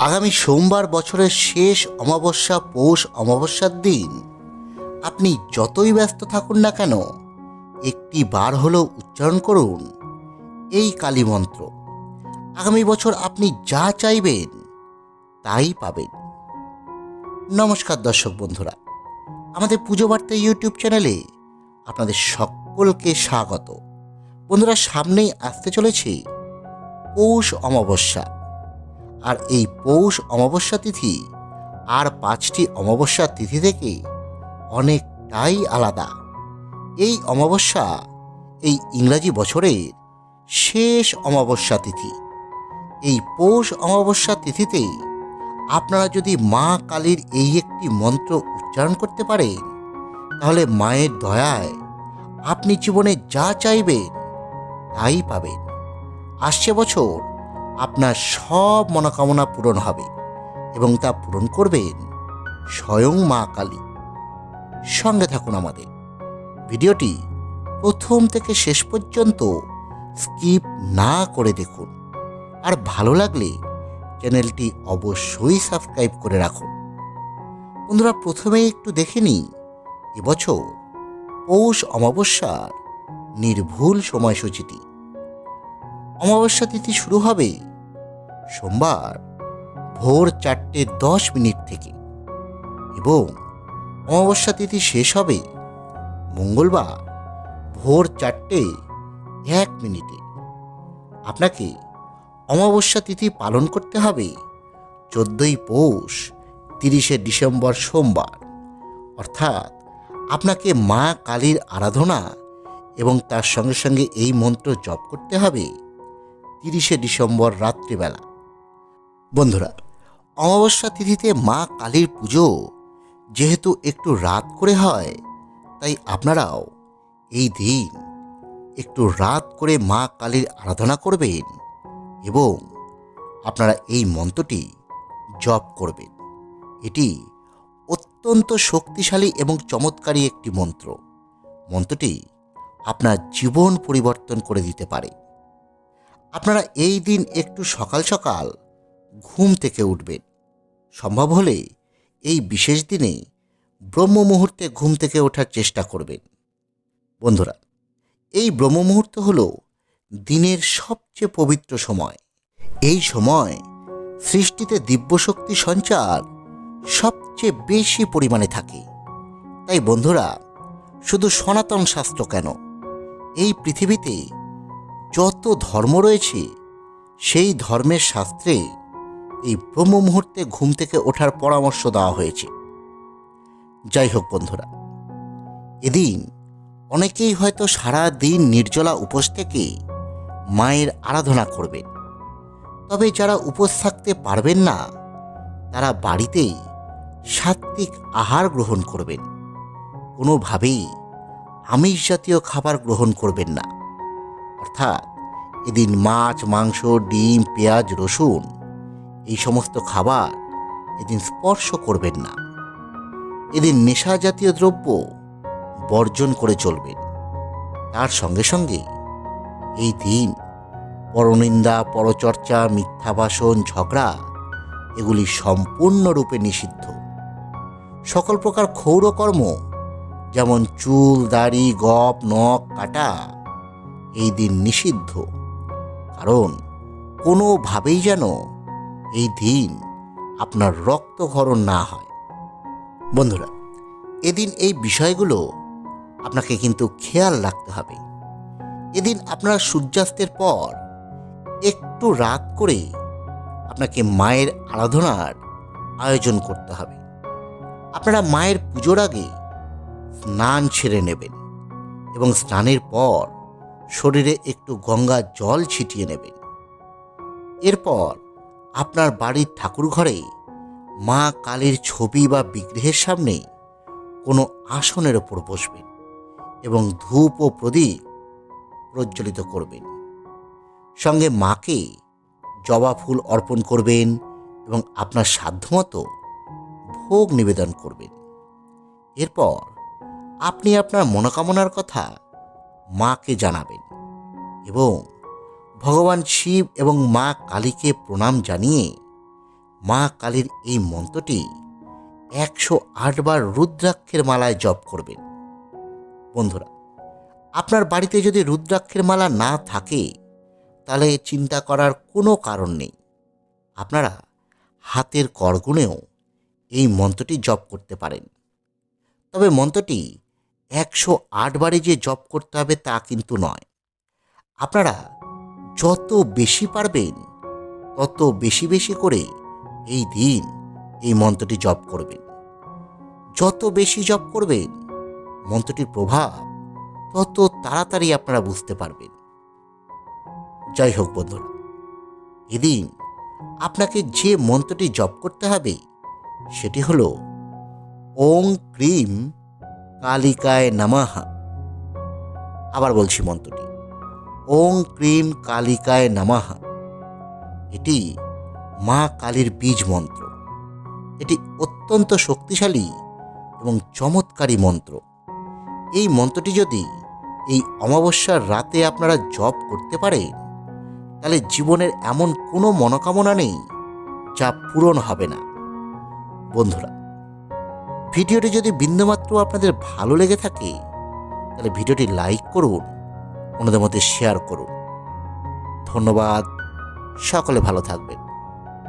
আগামী সোমবার বছরের শেষ অমাবস্যা পৌষ অমাবস্যার দিন। আপনি যতই ব্যস্ত থাকুন না কেন, একটি বার হলেও উচ্চারণ করুন এই কালী মন্ত্র। আগামী বছর আপনি যা চাইবেন, তাই পাবেন। নমস্কার দর্শক বন্ধুরা, আমাদের পুজো বার্তা ইউটিউব চ্যানেলে আপনাদের সকলকে স্বাগত। বন্ধুরা, সামনেই আসতে চলেছে পৌষ অমাবস্যা। আর এই পৌষ অমাবস্যা তিথি আর পাঁচটি অমাবস্যা তিথি থেকে অনেকটাই আলাদা। এই অমাবস্যা, এই ইংরাজি বছরের শেষ অমাবস্যা তিথি। এই পৌষ অমাবস্যা তিথিতে আপনারা যদি মা কালীর এই একটি মন্ত্র উচ্চারণ করতে পারেন, তাহলে মায়ের দয়ায় আপনি জীবনে যা চাইবেন তাই পাবেন। আসছে বছর আপনার সব মনোকামনা পূরণ হবে এবং তা পূরণ করবেন স্বয়ং মা কালী। সঙ্গে থাকুন আমাদের। ভিডিওটি প্রথম থেকে শেষ পর্যন্ত স্কিপ না করে দেখুন। আর ভালো লাগলে চ্যানেলটি অবশ্যই সাবস্ক্রাইব করে রাখুন। বন্ধুরা প্রথমেই একটু দেখে নিই, এবছর পৌষ অমাবস্যার নির্ভুল সময়সূচিটি। অমাবস্যা তিথি শুরু হবে সোমবার ভোর চারটে দশ মিনিট থেকে এবং অমাবস্যা তিথি শেষ হবে মঙ্গলবার ভোর চারটে এক মিনিটে। আপনাকে অমাবস্যা তিথি পালন করতে হবে চোদ্দই পৌষ তিরিশে ডিসেম্বর সোমবার। অর্থাৎ আপনাকে মা কালীর আরাধনা এবং তার সঙ্গে সঙ্গে এই মন্ত্র জপ করতে হবে তিরিশে ডিসেম্বর রাত্রিবেলা। বন্ধুরা, অমাবস্যা তিথিতে মা কালীর পুজো যেহেতু একটু রাত করে হয়, তাই আপনারাও এই দিন একটু রাত করে মা কালীর আরাধনা করবেন এবং আপনারা এই মন্ত্রটি জপ করবেন। এটি অত্যন্ত শক্তিশালী এবং চমৎকারী একটি মন্ত্র। মন্ত্রটি আপনার জীবন পরিবর্তন করে দিতে পারে। আপনারা এই দিন একটু সকাল সকাল ঘুম থেকে উঠবেন সম্ভব হলে এই বিশেষ দিনে ব্রহ্ম মুহূর্তে ঘুম থেকে ওঠার চেষ্টা করবেন। বন্ধুরা, এই ব্রহ্ম মুহূর্ত হল দিনের সবচেয়ে পবিত্র সময়। এই সময় সৃষ্টিতে দিব্যশক্তি সঞ্চার সবচেয়ে বেশি পরিমাণে থাকে। তাই বন্ধুরা, শুধু সনাতন শাস্ত্র কেন? এই পৃথিবীতে যত ধর্ম রয়েছে, সেই ধর্মের শাস্ত্রে এই ব্রহ্ম মুহূর্তে ঘুম থেকে ওঠার পরামর্শ দেওয়া হয়েছে। যাই হোক বন্ধুরা, এদিন অনেকেই হয়তো সারা দিন নির্জলা উপোস থেকে মায়ের আরাধনা করবেন। তবে যারা উপোস থাকতে পারবেন না, তারা বাড়িতেই সাত্ত্বিক আহার গ্রহণ করবেন। কোনোভাবেই আমিষ জাতীয় খাবার গ্রহণ করবেন না। অর্থাৎ এদিন মাছ, মাংস, ডিম, পেঁয়াজ, রসুন এই সমস্ত খাবার এদিন স্পর্শ করবেন না। এদিন নেশা জাতীয় দ্রব্য বর্জন করে চলবেন। তার সঙ্গে সঙ্গে এই দিন পরনিন্দা, পরচর্চা, মিথ্যাবাসন, ঝগড়া এগুলি সম্পূর্ণরূপে নিষিদ্ধ। সকল প্রকার ক্ষৌরকর্ম যেমন চুল, দাড়ি, গপ, নখ, কাটা এই দিন নিষিদ্ধ। কারণ কোনোভাবেই যেন এই দিন আপনার রক্তক্ষরণ না হয়। বন্ধুরা, এদিন এই বিষয়গুলো আপনাকে কিন্তু খেয়াল রাখতে হবে। এদিন আপনার সূর্যাস্তের পর একটু রাত করে আপনাকে মায়ের আরাধনার আয়োজন করতে হবে। আপনারা মায়ের পুজোর আগে স্নান ছেড়ে নেবেন এবং স্নানের পর শরীরে একটু গঙ্গা জল ছিটিয়ে নেবেন। এরপর আপনার বাড়ির ঠাকুর ঘরে মা কালীর ছবি বা বিগ্রহের সামনে কোনো আসনের ওপর বসবেন এবং ধূপ ও প্রদীপ প্রজ্বলিত করবেন। সঙ্গে মাকে জবা ফুল অর্পণ করবেন এবং আপনার সাধ্যমতো ভোগ নিবেদন করবেন। এরপর আপনি আপনার মনোকামনার কথা মাকে জানাবেন এবং ভগবান শিব এবং মা কালীকে প্রণাম জানিয়ে মা কালীর এই মন্ত্রটি একশো আটবার রুদ্রাক্ষের মালায় জপ করবেন। বন্ধুরা, আপনার বাড়িতে যদি রুদ্রাক্ষের মালা না থাকে, তাহলে চিন্তা করার কোনো কারণ নেই। আপনারা হাতের করগুণেও এই মন্ত্রটি জপ করতে পারেন। তবে মন্ত্রটি একশো আটবারে যে জপ করতে হবে তা কিন্তু নয়। আপনারা যত বেশি পারবেন, তত বেশি বেশি করে এই দিন এই মন্ত্রটি জপ করবেন। যত বেশি জপ করবেন, মন্ত্রটির প্রভাব তত তাড়াতাড়ি আপনারা বুঝতে পারবেন। যাই হোক বন্ধুরা, এদিন আপনাকে যে মন্ত্রটি জপ করতে হবে, সেটি হলো, ওং ক্রিম কালিকায় নামাহা আবার বলছি মন্ত্রটি। ওং ক্রিম কালিকায় নামাহা এটি মা কালীর বীজ মন্ত্র। এটি অত্যন্ত শক্তিশালী এবং চমৎকারী মন্ত্র। এই মন্ত্রটি যদি এই অমাবস্যার রাতে আপনারা জপ করতে পারেন, তাহলে জীবনের এমন কোনো মনোকামনা নেই যা পূরণ হবে না। বন্ধুরা, ভিডিওটি যদি বিন্দুমাত্র আপনাদের ভালো লেগে থাকে, তাহলে ভিডিওটি লাইক করুন অন্যদের মধ্যে শেয়ার করুন। ধন্যবাদ। সকলে ভালো থাকবেন।